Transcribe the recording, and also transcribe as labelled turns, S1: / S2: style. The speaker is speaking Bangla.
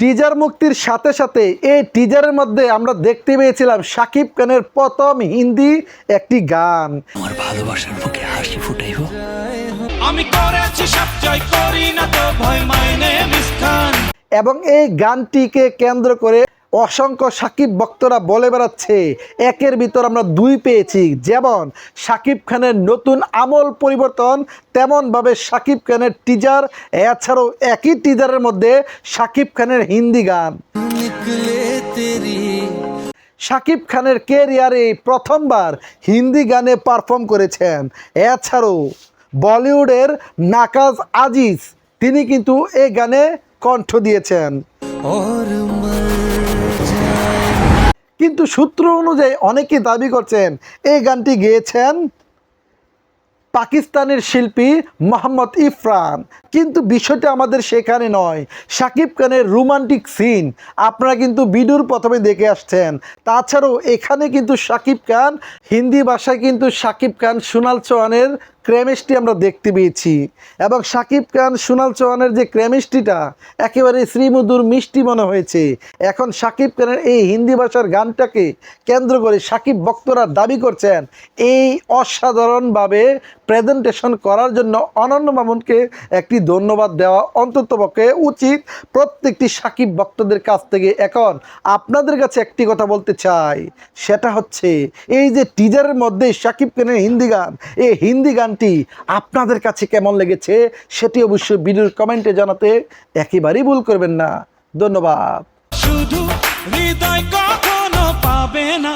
S1: টিজার মুক্তির সাথে সাথে এই টিজারের মধ্যে আমরা দেখতে পেয়েছিলাম সাকিব খানের প্রথম হিন্দি একটি গান।
S2: আমার ভালোবাসার মুখে হাসি
S3: আমি করেছি সব জয় করি না তো ভয় মাইনে
S1: এবং এই গানটিকে কেন্দ্র করে অসংখ্য সাকিব ভক্তরা বলে বেড়াচ্ছে, একের ভিতর আমরা দুই পেয়েছি। যেমন সাকিব খানের নতুন আমল পরিবর্তন, তেমনভাবে সাকিব খানের টিজার এছাড়াও একই টিজারের মধ্যে সাকিব খানের হিন্দি গান। শাকিব খানের কেরিয়ারে প্রথমবার হিন্দি গানে পারফর্ম করেছেন। এছাড়াও বলিউডের নাকাজ আজিজ, তিনি কিন্তু এই গানে কণ্ঠ দিয়েছেন। কিন্তু সূত্র অনুযায়ী অনেকে দাবি করছেন, এই গানটি গেয়েছেন পাকিস্তানের শিল্পী মোহাম্মদ ইফরান। কিন্তু বিষয়টা আমাদের সেখানে নয়। সাকিব খানের রোমান্টিক সিন, আপনারা কিন্তু ভিডিওর প্রথমে দেখে আসছেন। তাছাড়াও এখানে কিন্তু সাকিব খান, হিন্দি ভাষায় কিন্তু সাকিব খান, সোনাল চৌহানের ক্রেমিস্ট্রি আমরা দেখতে পেয়েছি। এবং সাকিব খান, সোনাল চৌহানের যে ক্রেমিস্ট্রিটা একেবারে শ্রীমধুর মিষ্টি মনে হয়েছে। এখন সাকিব খানের এই হিন্দি ভাষার গানটাকে কেন্দ্র করে সাকিব বক্তরা দাবি করছেন, এই অসাধারণভাবে প্রেজেন্টেশন করার জন্য অনন্য মামুনকে একটি ধন্যবাদ দেওয়া অন্ততপক্ষে উচিত প্রত্যেকটি সাকিব ভক্তদের কাছ থেকে। এখন আপনাদের কাছে একটি কথা বলতে চাই, সেটা হচ্ছে, এই যে টিজারের মধ্যে সাকিব খানের হিন্দি গান, এই হিন্দি গানটি আপনাদের কাছে কেমন লেগেছে সেটি অবশ্যই ভিডিওর কমেন্টে জানাতে একেবারেই ভুল করবেন না। ধন্যবাদ।
S3: শুধু হৃদয় কখনো পাবে না।